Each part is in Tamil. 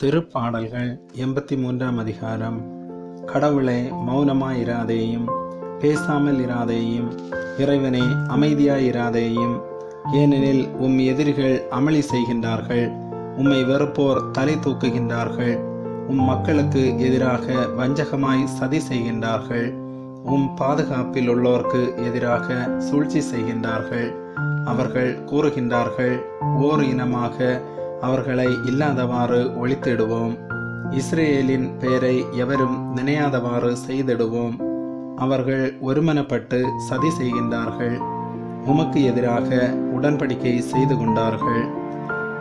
திருப்பாடல்கள் எண்பத்தி மூன்றாம் அதிகாரம். கடவுளே மௌனமாயிராதேயும் பேசாமல் இராதேயும் இறைவனே அமைதியாயிராதேயும் ஏனெனில் உம் எதிரிகள் அமளி செய்கின்றார்கள் உம்மை வெறுப்போர் தலை தூக்குகின்றார்கள் உம் மக்களுக்கு எதிராக வஞ்சகமாய் சதி செய்கின்றார்கள் உம் பாதுகாப்பில் உள்ளோர்க்கு எதிராக சூழ்ச்சி செய்கின்றார்கள் அவர்கள் கூறுகின்றார்கள் ஓர் இனமாக அவர்களை இல்லாதவாறு ஒழித்திடுவோம். இஸ்ரேலின் பெயரை எவரும் நினையாதவாறு செய்திடுவோம். அவர்கள் ஒருமனப்பட்டு சதி செய்கின்றார்கள். உமக்கு எதிராக உடன்படிக்கை செய்து கொண்டார்கள்.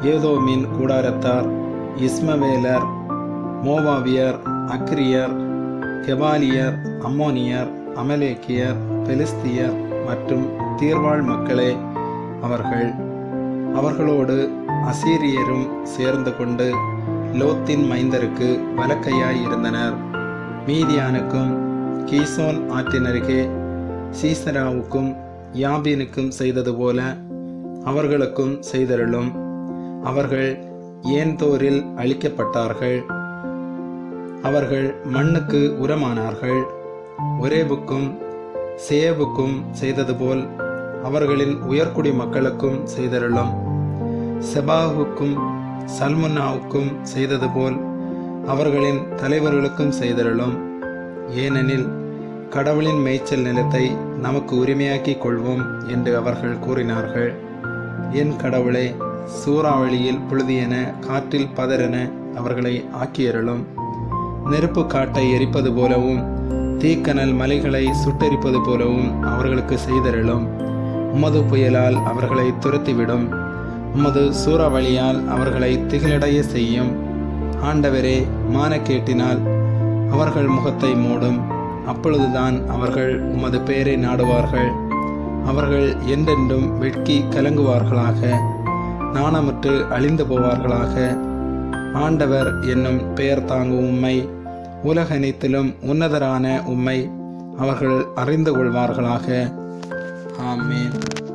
ஏதோமின் கூடாரத்தார் இஸ்மவேலர் மோவாவியர் அக்ரியர் கெபாலியர் அம்மோனியர் அமலேக்கியர் பெலிஸ்தியர் மற்றும் தீர்வாழ் மக்களே அவர்கள் அவர்களோடு அசீரியரும் சேர்ந்து கொண்டு லோத்தின் மைந்தருக்கு வலக்கையாய் இருந்தனர். மீதியானுக்கும் கீசோன் ஆற்றினருகே சீசராவுக்கும் யாபீனுக்கும் செய்தது போல அவர்களுக்கும் செய்தருளும். அவர்கள் ஏன்தோரில் அழிக்கப்பட்டார்கள்? அவர்கள் மண்ணுக்கு உரமானார்கள். ஒரேபுக்கும் சேவுக்கும் செய்தது போல் அவர்களின் உயர்குடி மக்களுக்கும் செய்தருளும். செபாவுக்கும் சல்முன்னாவுக்கும் செய்தது போல் அவர்களின் தலைவர்களுக்கும் செய்தருளும். ஏனெனில் கடவுளின் மேய்ச்சல் நிலத்தை நமக்கு உரிமையாக்கிக் கொள்வோம் என்று அவர்கள் கூறினார்கள். என் கடவுளே சூறாவளியில் புழுதியென காற்றில் பதறென அவர்களை ஆக்கியருளும். நெருப்பு காட்டை எரிப்பது போலவும் தீக்கனல் மலைகளை சுட்டெரிப்பது போலவும் அவர்களுக்கு செய்தருளும். உமது புயலால் அவர்களை துரத்திவிடும். உமது சூறாவளியால் அவர்களை திகழடைய செய்யும். ஆண்டவரே மானக்கேட்டினால் அவர்கள் முகத்தை மூடும். அப்பொழுதுதான் அவர்கள் உமது பெயரை நாடுவார்கள். அவர்கள் என்றென்றும் வெட்கி கலங்குவார்களாக. நாணமுற்று அழிந்து போவார்களாக. ஆண்டவர் என்னும் பெயர் தாங்கும் உம்மை உலகனைத்திலும் உன்னதரான உம்மை அவர்கள் அறிந்து கொள்வார்களாக. Amen.